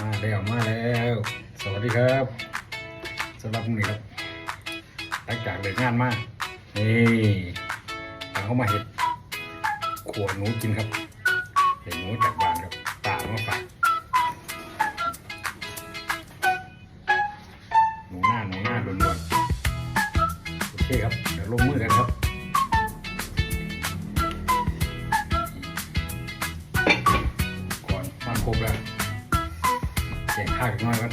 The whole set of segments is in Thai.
มาแล้วมาแล้ว สวัสดีครับสำหรับมื้อนี้ครับหลังจากเลิกงานมานี่เราเข้ามาเห็ดขวหนูกินครับเห็ดหนูจากบ้านครับตาเอามาฝากหนูหน้าหนูหน้าล้วนๆโอเคครับเดี๋ยวลงมือกันครับก่อนมาครบแล้ว เสียงข้าวน้อยก็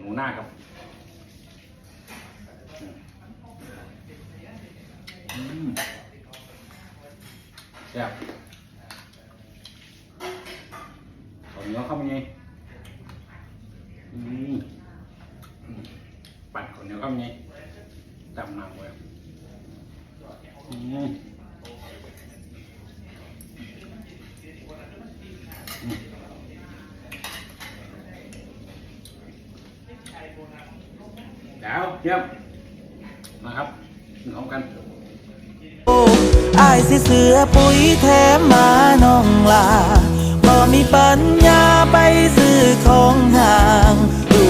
หนูหน้าครับแซ่บข้าวเหนียวเข้าไปไงปั่นข้าวเหนียวเข้าไปไงตำน้ำไว้อืมอืม เยี่ยมนะครับกินของกันอายสิเสือปุ๋ยแถมมาน้องลาบ่มีปัญญาไปซื้อของห่างดู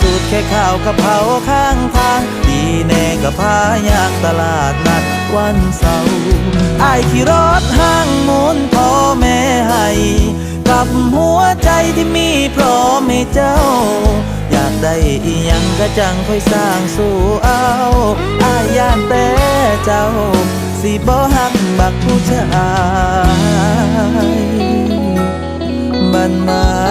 สูตรแค่ข้าวกะเพราข้างทาง ดีแน่กับพายางตลาดนัดวันเสาร์อายขี่รถห้างหมุนพ่อแม่ให้กับหัวใจที่มีพร้อมให้เจ้า ได้อีหยังก็จังค่อยสร้างสู่เอาอาย่านแต่เจ้า สิบ่หักบักผู้ชายบันมานรถไฟฟ้า